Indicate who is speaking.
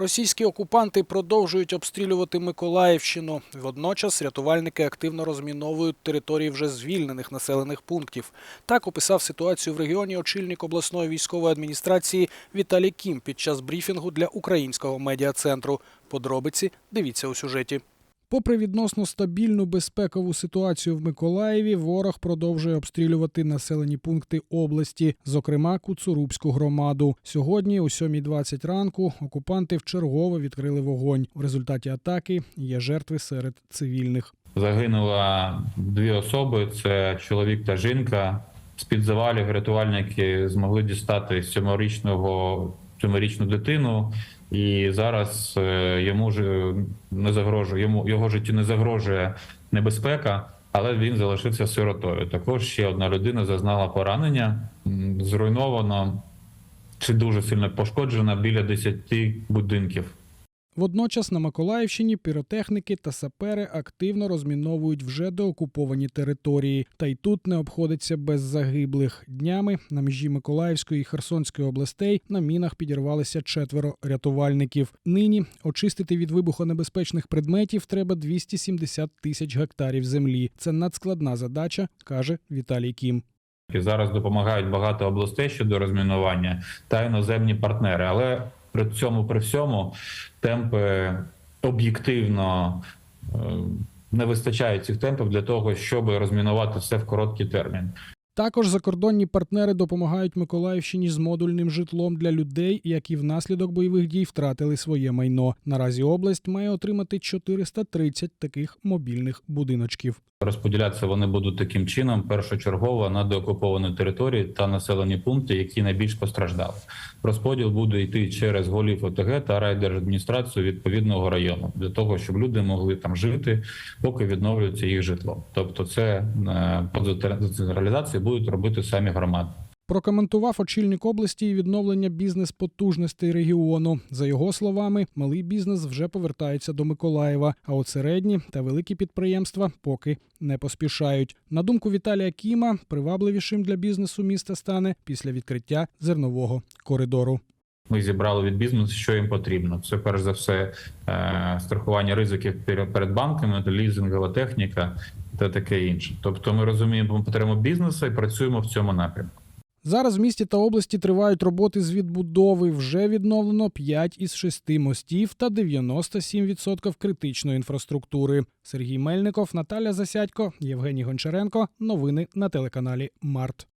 Speaker 1: Російські окупанти продовжують обстрілювати Миколаївщину. Водночас рятувальники активно розміновують території вже звільнених населених пунктів. Так описав ситуацію в регіоні очільник обласної військової адміністрації Віталій Кім під час брифінгу для українського медіа-центру. Подробиці дивіться у сюжеті. Попри відносно стабільну безпекову ситуацію в Миколаєві, ворог продовжує обстрілювати населені пункти області, зокрема Куцурубську громаду. Сьогодні, о 7.20 ранку, окупанти вчергово відкрили вогонь. В результаті атаки є жертви серед цивільних.
Speaker 2: Загинуло дві особи: це чоловік та жінка. З під завалів рятувальники змогли дістати сьомирічного сьомирічну дитину, і зараз е, йому ж не загрожує йому його життю не загрожує небезпека, але він залишився сиротою. Також ще одна людина зазнала поранення, зруйновано чи дуже сильно пошкоджена біля 10 будинків.
Speaker 1: Водночас на Миколаївщині піротехніки та сапери активно розміновують вже деокуповані території. Та й тут не обходиться без загиблих. Днями на межі Миколаївської і Херсонської областей на мінах підірвалися четверо рятувальників. Нині очистити від вибухонебезпечних предметів треба 270 тисяч гектарів землі. Це надскладна задача, каже Віталій Кім.
Speaker 2: Зараз допомагають багато областей щодо розмінування та іноземні партнери. Але при цьому при всьому темпи об'єктивно е, не вистачає цих темпів для того, щоб розмінувати все в короткий термін.
Speaker 1: Також закордонні партнери допомагають Миколаївщині з модульним житлом для людей, які внаслідок бойових дій втратили своє майно. Наразі область має отримати 430 таких мобільних будиночків.
Speaker 2: Розподілятися вони будуть таким чином першочергово на деокуповані території та населені пункти, які найбільш постраждали. Розподіл буде йти через голів ОТГ та райдержадміністрацію відповідного району для того, щоб люди могли там жити, поки відновлюється їх житло. Тобто, це е, по децентралізації будуть робити самі громади.
Speaker 1: Прокоментував очільник області і відновлення бізнес-потужностей регіону. За його словами, малий бізнес вже повертається до Миколаєва, а от середні та великі підприємства поки не поспішають. На думку Віталія Кіма, привабливішим для бізнесу міста стане після відкриття зернового коридору.
Speaker 2: Ми зібрали від бізнесу, що їм потрібно. Це перш за все е, страхування ризиків перед перед банками, лізингова техніка та таке інше. Тобто, ми розуміємо потребу бізнесу і працюємо в цьому напрямку.
Speaker 1: Зараз в місті та області тривають роботи з відбудови. Вже відновлено 5 із 6 мостів та 97% критичної інфраструктури. Сергій Мельников, Наталя Засядько, Євгеній Гончаренко. Новини на телеканалі Март.